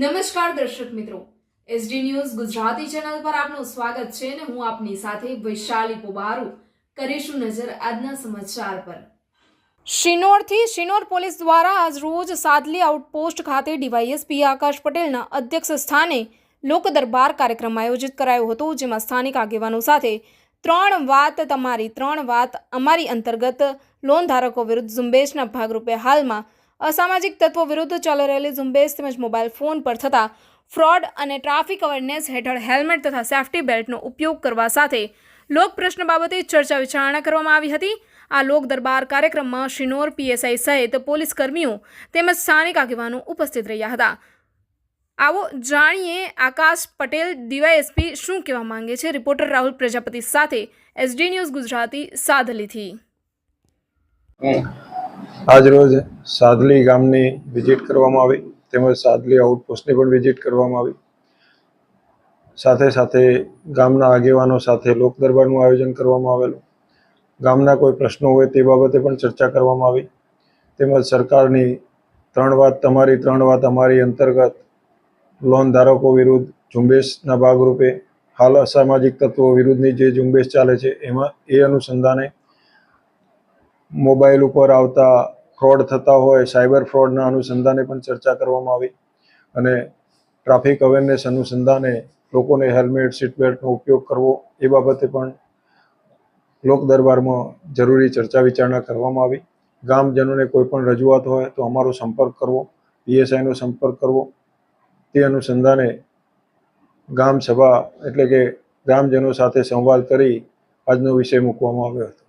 નમસ્કાર દર્શક મિત્રો. એસડી ન્યૂઝ ગુજરાતી ચેનલ પર આપનું સ્વાગત છે અને હું આપની સાથે વૈશાલી પોબારુ કરીશું નજર આજના સમાચાર પર. શિનોરથી શિનોર પોલીસ દ્વારા આજ રોજ સાદલી આઉટપોસ્ટ ખાતે ડીવાયએસપી આકાશ પટેલના અધ્યક્ષ સ્થાને લોક દરબાર કાર્યક્રમ આયોજિત કરાયો હતો, જેમાં સ્થાનિક આગેવાનો સાથે ત્રણ વાત તમારી, ત્રણ વાત અમારી અંતર્ગત લોન ધારકો વિરુદ્ધ ઝુંબેશના ભાગરૂપે હાલમાં અસામાજિક તત્વો વિરુદ્ધ ચાલી રહેલી ઝુંબેશ તેમજ મોબાઈલ ફોન પર થતા ફ્રોડ અને ટ્રાફિક અવેરનેસ હેઠળ હેલ્મેટ તથા સેફટી બેલ્ટનો ઉપયોગ કરવા સાથે લોક પ્રશ્ન બાબતે ચર્ચા વિચારણા કરવામાં આવી હતી. આ લોક દરબાર કાર્યક્રમમાં શિનોર, પીએસઆઈ સહિત પોલીસ કર્મીઓ તેમજ સ્થાનિક આગેવાનો ઉપસ્થિત રહ્યા હતા. આવો જાણીએ આકાશ પટેલ, ડીવાયએસપી, શું કહેવા માંગે છે? રિપોર્ટર રાહુલ પ્રજાપતિ સાથે એસડી ન્યૂઝ ગુજરાતી સાદલીથી. આજરોજ સાદલી ગામની વિઝિટ કરવામાં આવી. તેમજ સાદલી આઉટપોસ્ટની પણ વિઝિટ કરવામાં આવી. સાથે સાથે ગામના આગેવાનો સાથે લોક દરબારનું આયોજન કરવામાં આવેલું. ગામના કોઈ પ્રશ્નો હોય તે બાબતે પણ ચર્ચા કરવામાં આવી. તેમજ સરકારની ત્રણ વાત, તમારી ત્રણ વાત, અમારી અંતર્ગત લોન ધારકો વિરુદ્ધ ઝુંબેશના ભાગરૂપે હાલ અસામાજિક તત્વો વિરુદ્ધની જે ઝુંબેશ ચાલે છે, એમાં એ અનુસંધાને મોબાઈલ ઉપર આવતા ફ્રોડ થતા હોય, સાયબર ફ્રોડના અનુસંધાને પણ ચર્ચા કરવામાં આવી અને ટ્રાફિક અવેરનેસ અનુસંધાને લોકોને હેલ્મેટ સીટ બેલ્ટનો ઉપયોગ કરવો એ બાબતે પણ લોક દરબારમાં જરૂરી ચર્ચા વિચારણા કરવામાં આવી. ગામજનોને કોઈ પણ રજૂઆત હોય તો અમારો સંપર્ક કરવો પીએસઆઈનો સંપર્ક કરવો. તે અનુસંધાને ગામ સભા એટલે કે ગ્રામજનો સાથે સંવાદ કરી આજનો વિષય મૂકવામાં આવ્યો હતો.